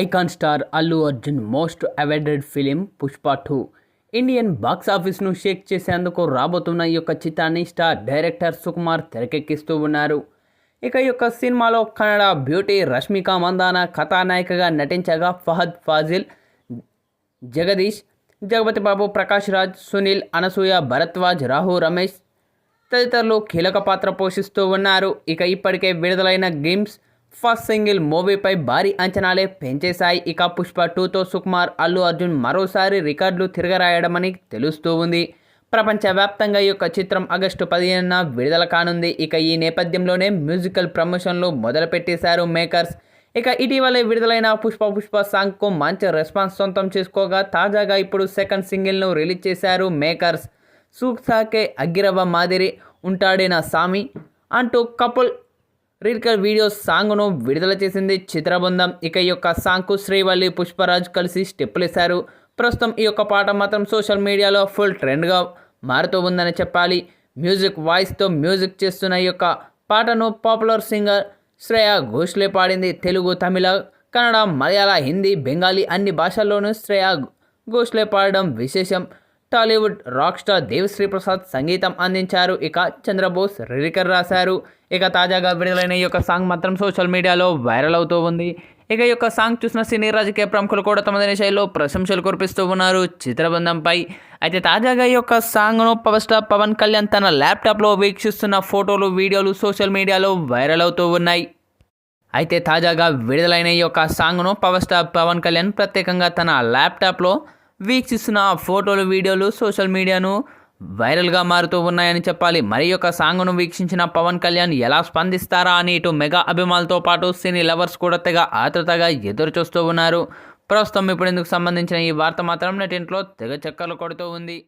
Icon star Allu Arjun most awaited film Pushpa two. Indian box ఆఫీస్ను shake చేసేందుకు రాబోతున్న ఈ యొక్క చిత్రాన్ని స్టార్ డైరెక్టర్ సుకుమార్ తెరకెక్కిస్తూ ఉన్నారు. ఇక ఈ యొక్క సినిమాలో కన్నడ బ్యూటీ రష్మిక మందాన కథానాయికగా నటించగా ఫహద్ ఫాజిల్ జగదీష్ జగపతి బాబు ప్రకాష్ రాజ్ సునీల్ అనసూయ భరద్వాజ్ రాహు రమేష్ తదితరులు కీలక పాత్ర పోషిస్తూ ఉన్నారు. ఇక ఇప్పటికే విడుదలైన గేమ్స్ ఫస్ట్ సింగిల్ మూవీపై భారీ అంచనాలే పెంచేశాయి. ఇక పుష్ప టూతో సుకుమార్ అల్లు అర్జున్ మరోసారి రికార్డులు తిరగరాయడమని తెలుస్తూ ఉంది. ప్రపంచవ్యాప్తంగా ఈ యొక్క చిత్రం ఆగస్టు పదిహేనున విడుదల కానుంది. ఇక ఈ నేపథ్యంలోనే మ్యూజికల్ ప్రమోషన్లు మొదలుపెట్టేశారు మేకర్స్. ఇక ఇటీవలే విడుదలైన పుష్ప పుష్ప సాంగ్కు మంచి రెస్పాన్స్ సొంతం చేసుకోగా తాజాగా ఇప్పుడు సెకండ్ సింగిల్ను రిలీజ్ చేశారు మేకర్స్. సూక్సాకే అగ్గిరవ్వ మాదిరి ఉంటాడిన సామి? అంటూ కపుల్ రీల్కర్ వీడియో సాంగ్ను విడుదల చేసింది చిత్రబృందం ఇక ఈ యొక్క సాంగ్కు శ్రీవల్లి పుష్పరాజ్ కలిసి స్టెప్పులు స్టెప్పులేశారు ప్రస్తుతం ఈ యొక్క పాట మాత్రం సోషల్ మీడియాలో ఫుల్ ట్రెండ్గా మారుతూ ఉందని చెప్పాలి. మ్యూజిక్ వాయిస్తో మ్యూజిక్ చేస్తున్న ఈ యొక్క పాటను పాపులర్ సింగర్ శ్రేయా ఘోష్లే పాడింది. తెలుగు తమిళ కన్నడ మలయాళ హిందీ బెంగాలీ అన్ని భాషల్లోనూ శ్రేయా ఘోష్లే పాడడం విశేషం. Tollywood rock star Devi Sri Prasad సంగీతం అందించారు. ఇక చంద్రబోస్ లిరికర్ రాశారు. ఇక తాజాగా విడుదలైన ఈ యొక్క సాంగ్ మాత్రం సోషల్ మీడియాలో వైరల్ అవుతూ ఉంది. ఇక ఈ యొక్క సాంగ్ చూసిన సినీ రాజకీయ ప్రముఖులు కూడా తమదైన శైలిలో ప్రశంసలు కురిపిస్తూ ఉన్నారు చిత్రబృందంపై. అయితే తాజాగా ఈ యొక్క సాంగ్ను పవర్ స్టార్ పవన్ కళ్యాణ్ తన ల్యాప్టాప్లో వీక్షిస్తున్న ఫోటోలు వీడియోలు సోషల్ మీడియాలో వైరల్ అవుతూ ఉన్నాయి. అయితే తాజాగా విడుదలైన ఈ యొక్క సాంగ్ను పవర్ స్టార్ పవన్ కళ్యాణ్ ప్రత్యేకంగా తన ల్యాప్టాప్లో వీక్షిస్తున్న ఫోటోలు వీడియోలు సోషల్ మీడియాను వైరల్గా మారుతూ ఉన్నాయని చెప్పాలి. మరి యొక్క సాంగ్ను వీక్షించిన పవన్ కళ్యాణ్ ఎలా స్పందిస్తారా అని ఇటు మెగా అభిమానులతో పాటు సినీ లవర్స్ కూడా తెగ ఆతృతగా ఎదురు చూస్తూ ఉన్నారు. ప్రస్తుతం ఇప్పుడు ఇందుకు సంబంధించిన ఈ వార్త మాత్రం నెటింట్లో తెగ చక్కర్లు కొడుతూ ఉంది.